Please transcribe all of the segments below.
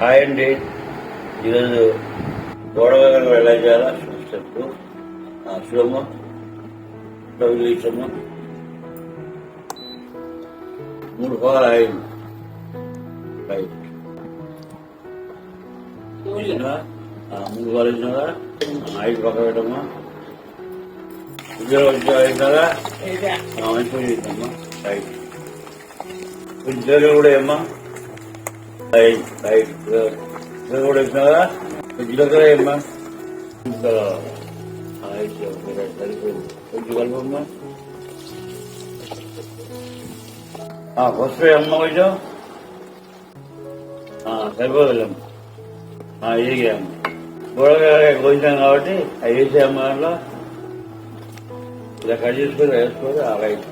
Hi అండి. ఈరోజు గోడవగర వెళ్ళాల స్టెప్. శివమ్మ ప్రవీణమ్మ మూడు రైట్. ఆ, మూడు కోవాలి ఇచ్చినారా ఐదు పక్క పెట్టమ్మా. ఉద్యోగం అయినారా మంచి రైట్. ఉద్యోగం కూడా ఏమ్మా కూడా ఇచ్చినారా ఉద్యోగం ఏమ్మా ఇంకా అయితే సరిపోయింది కొంచెం కలపమ్మా ఫస్ట్ అమ్మ కొంచెం సరిపోదులేమ్మా ఇది గోడగా కొంచెం కాబట్టి అవి వేసేయమ్మ దాంట్లో ఇలా కట్ చేసుకొని వేసుకోరు ఆ రైట్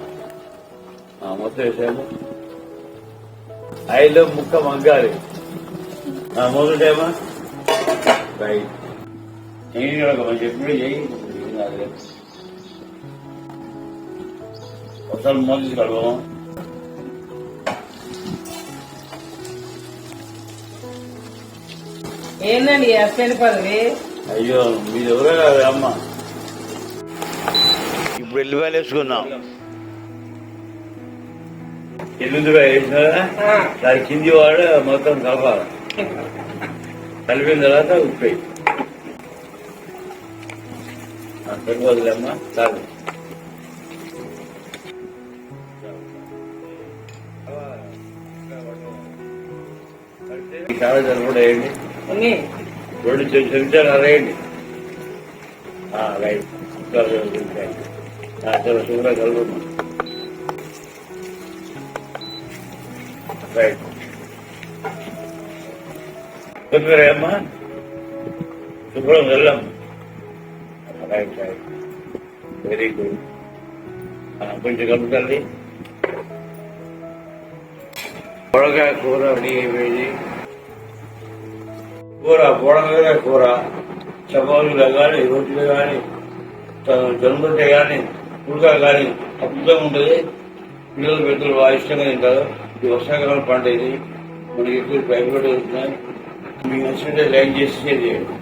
ఆ, మొత్తం వేసాము ఐదులో ముక్క మగ్గాలి ఆ, మొదటేమా రైట్ నేను కూడా మంచి ఎప్పుడు చేయి. ఒకసారి మొదటి కలవము ఏందండి అసలు పదవి? అయ్యో మీది ఎవరో కాదు అమ్మ. ఇప్పుడు ఎల్లిపాయలు వేసుకున్నాం. ఎల్లుందిపాయ వేసినారా దాని కింది వాడు మొత్తం కలపాలి కలిపిన తర్వాత ఉప్పు. వేయి. ఆ, సరిపోదులేమ్మా చాలు. చాలా సరిపడా వేయండి. రెండు చెంచాలు అరేయండి రైట్. చాలా శుభ్రంగా కలుగుతున్నాం రైట్ కొద్దిగా అమ్మా శుభ్రం వెళ్ళాం రైట్ రైట్ వెరీ గుడ్ కొంచెం కలుపుతండి పొడగా కూర వేడి కూర బోడగా కూర చపాతీలు కానీ రొట్టెలు కానీ జొన్నరొట్టె కానీ పుల్కా కానీ అద్భుతంగా ఉంటుంది పిల్లలు పెద్దలు బాగా ఇష్టంగా తింటారు ఇది వర్షాకాలం పంట ఇది. మనకి ఎక్కువ భయపడి వస్తున్నాయి మీకు నచ్చినట్టే లైక్ చేసి షేర్ చేయండి.